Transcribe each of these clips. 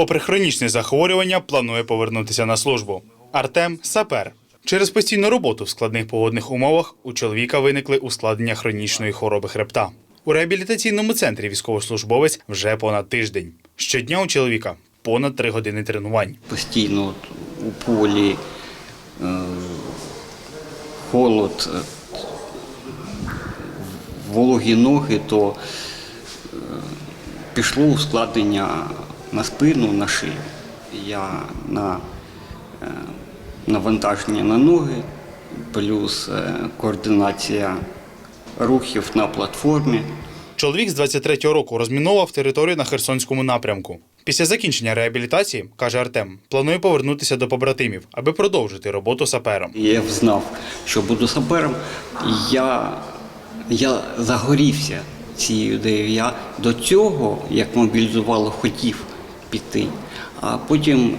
Попри хронічне захворювання, планує повернутися на службу. Артем сапер. Через постійну роботу в складних погодних умовах у чоловіка виникли ускладнення хронічної хвороби хребта. У реабілітаційному центрі військовослужбовець вже понад тиждень. Щодня у чоловіка понад три години тренувань. постійно у полі, е, холод, е, вологі ноги, то е, пішло ускладнення на спину, на шию. Я на е, навантаження на ноги, плюс е, координація рухів на платформі. Чоловік з 23-го року розміновував територію на Херсонському напрямку. Після закінчення реабілітації, каже Артем, планує повернутися до побратимів, аби продовжити роботу сапером. Я знав, що буду сапером. Я, я загорівся цією ідеєю. Я до цього, як мобілізувало, хотів піти. А потім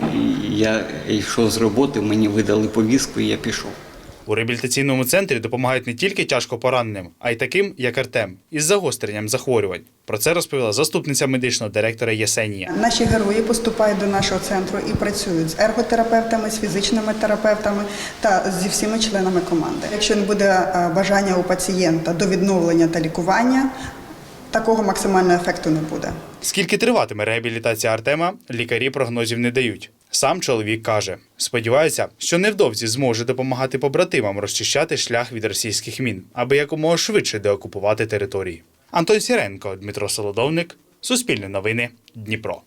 я йшов з роботи, мені видали повістку і я пішов. У реабілітаційному центрі допомагають не тільки тяжко пораненим, а й таким, як Артем, із загостренням захворювань. Про це розповіла заступниця медичного директора Єсенія. Наші герої поступають до нашого центру і працюють з ерготерапевтами, з фізичними терапевтами та зі всіма членами команди. Якщо не буде е, бажання у пацієнта до відновлення та лікування, такого максимального ефекту не буде. Скільки триватиме реабілітація Артема, лікарі прогнозів не дають. Сам чоловік каже, сподівається, що невдовзі зможе допомагати побратимам розчищати шлях від російських мін, аби якомога швидше деокупувати території. Антон Сіренко, Дмитро Солодовник, Суспільне новини, Дніпро.